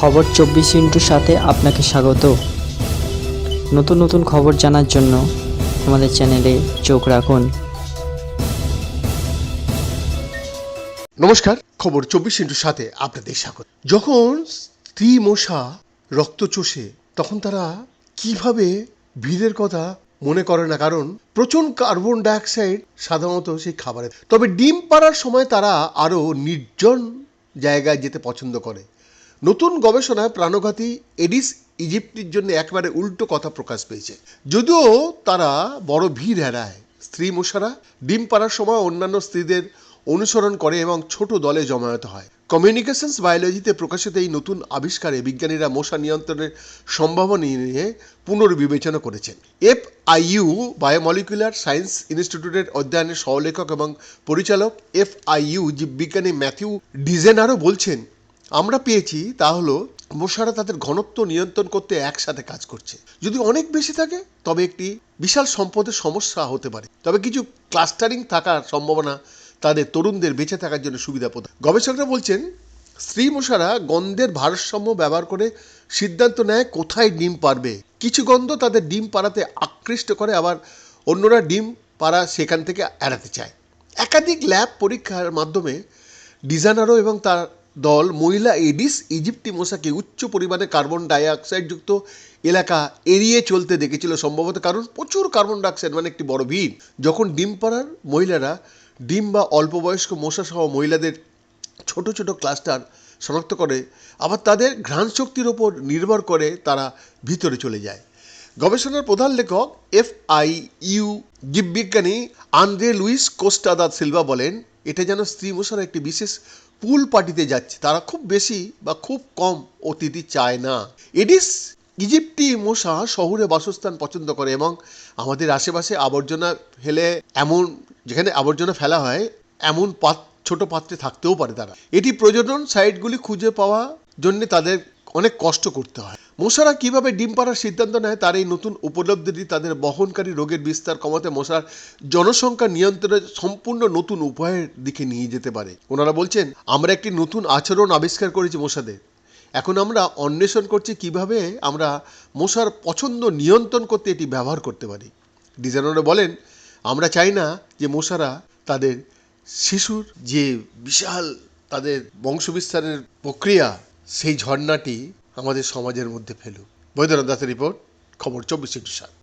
খবর চব্বিশ ইন্টুর সাথে আপনাকে স্বাগত। নতুন নতুন খবর জানার জন্য আমাদের চ্যানেলে চোখ রাখুন। নমস্কার, খবর চব্বিশ ইন্টুর সাথে আপনাদের স্বাগত। যখন স্ত্রী মশা রক্ত চষে, তখন তারা কীভাবে ভিড়ের কথা মনে করে না? কারণ প্রচুর কার্বন ডাইঅক্সাইড সাধারণত সেই খাবারে। তবে ডিম পাড়ার সময় তারা আরও নির্জন জায়গায় যেতে পছন্দ করে। নতুন গবেষণায় প্রাণঘাতী এডিস ইজিপ্টির জন্য একেবারে উল্টো কথা প্রকাশ পেয়েছে। যদিও তারা বড় ভিড় এড়ায় স্ত্রী মশারা ডিম পাড়ার সময় অন্যান্য স্ত্রীদের অনুসরণ করে এবং ছোট দলে জমায়েত হয়। কমিউনিকেশনস বায়োলজিতে প্রকাশিত এই নতুন আবিষ্কারে বিজ্ঞানীরা মশা নিয়ন্ত্রণের সম্ভাবনা নিয়ে পুনর্বিবেচনা করেছেন। এফ আইইউ বায়োমলিকুলার সায়েন্স ইনস্টিটিউটের অধ্যয়নের সহলেখক এবং পরিচালক এফ আইইউ জীববিজ্ঞানী ম্যাথিউ ডিজেনারও বলছেন আমরা পেয়েছি তা হলো মশারা তাদের ঘনত্ব নিয়ন্ত্রণ করতে একসাথে কাজ করছে। যদি অনেক বেশি থাকে, তবে একটি বিশাল সম্পদের সমস্যা হতে পারে। তবে কিছু ক্লাস্টারিং থাকার সম্ভাবনা তাদের তরুণদের বেঁচে থাকার জন্য সুবিধা প্রদান। গবেষকরা বলছেন, স্ত্রী মশারা গন্ধের ভারসাম্য ব্যবহার করে সিদ্ধান্ত নেয় কোথায় ডিম পারবে। কিছু গন্ধ তাদের ডিম পাড়াতে আকৃষ্ট করে, আবার অন্যরা ডিম পাড়া সেখান থেকে এড়াতে চায়। একাধিক ল্যাব পরীক্ষার মাধ্যমে ডিজাইনারও এবং তার দল মহিলা এডিস ইজিপ্টি মশাকে উচ্চ পরিমাণে কার্বন ডাইঅক্সাইডযুক্ত এলাকা এড়িয়ে চলতে দেখেছিল সম্ভবত কারণ প্রচুর কার্বন ডাইঅক্সাইড মানে একটি বড় ভিড়। যখন ডিম পাড়ার মহিলারা ডিম বা অল্প বয়স্ক মশাসহ মহিলাদের ছোট ছোট ক্লাস্টার শনাক্ত করে, আবার তাদের ঘ্রাণ শক্তির ওপর নির্ভর করে তারা ভিতরে চলে যায়। গবেষণার প্রধান লেখক F I U জীববিজ্ঞানী Andre Luis Costa da Silva বলেন এটা যেন স্ত্রী মশারা একটি বিশেষ পুল পার্টিতে যাচ্ছে। তারা খুব বেশি বা খুব কম অতিথি চায় না। এডিস ইজিপ্টি মশা শহরে বাসস্থান পছন্দ করে এবং আমাদের আশেপাশে আবর্জনা ফেলে এমন, যেখানে আবর্জনা ফেলা হয়, এমন পাত, ছোট পাত্রে থাকতেও পারে তারা। এটি প্রজনন সাইটগুলি খুঁজে পাওয়া জন্য তাদের অনেক কষ্ট করতে হয়। মশারা কীভাবে ডিম পাড়ার সিদ্ধান্ত নেয় তার এই নতুন উপলব্ধিটি তাদের বহনকারী রোগের বিস্তার কমাতে মশার জনসংখ্যা নিয়ন্ত্রণের সম্পূর্ণ নতুন উপায়ের দিকে নিয়ে যেতে পারে। ওনারা বলছেন, আমরা একটি নতুন আচরণ আবিষ্কার করেছি মশাদের। এখন আমরা অন্বেষণ করছি কীভাবে আমরা মশার পছন্দ নিয়ন্ত্রণ করতে এটি ব্যবহার করতে পারি। ডিজাইনাররা বলেন, আমরা চাই না যে মশারা তাদের শিশুর যে বিশাল তাদের বংশবিস্তারের প্রক্রিয়া, সেই ঝর্ণাটি আমাদের সমাজের মধ্যে ফেলুক। বৈদ্যনাথ দাসের রিপোর্ট খবর চব্বিশ ইন্টু সাত।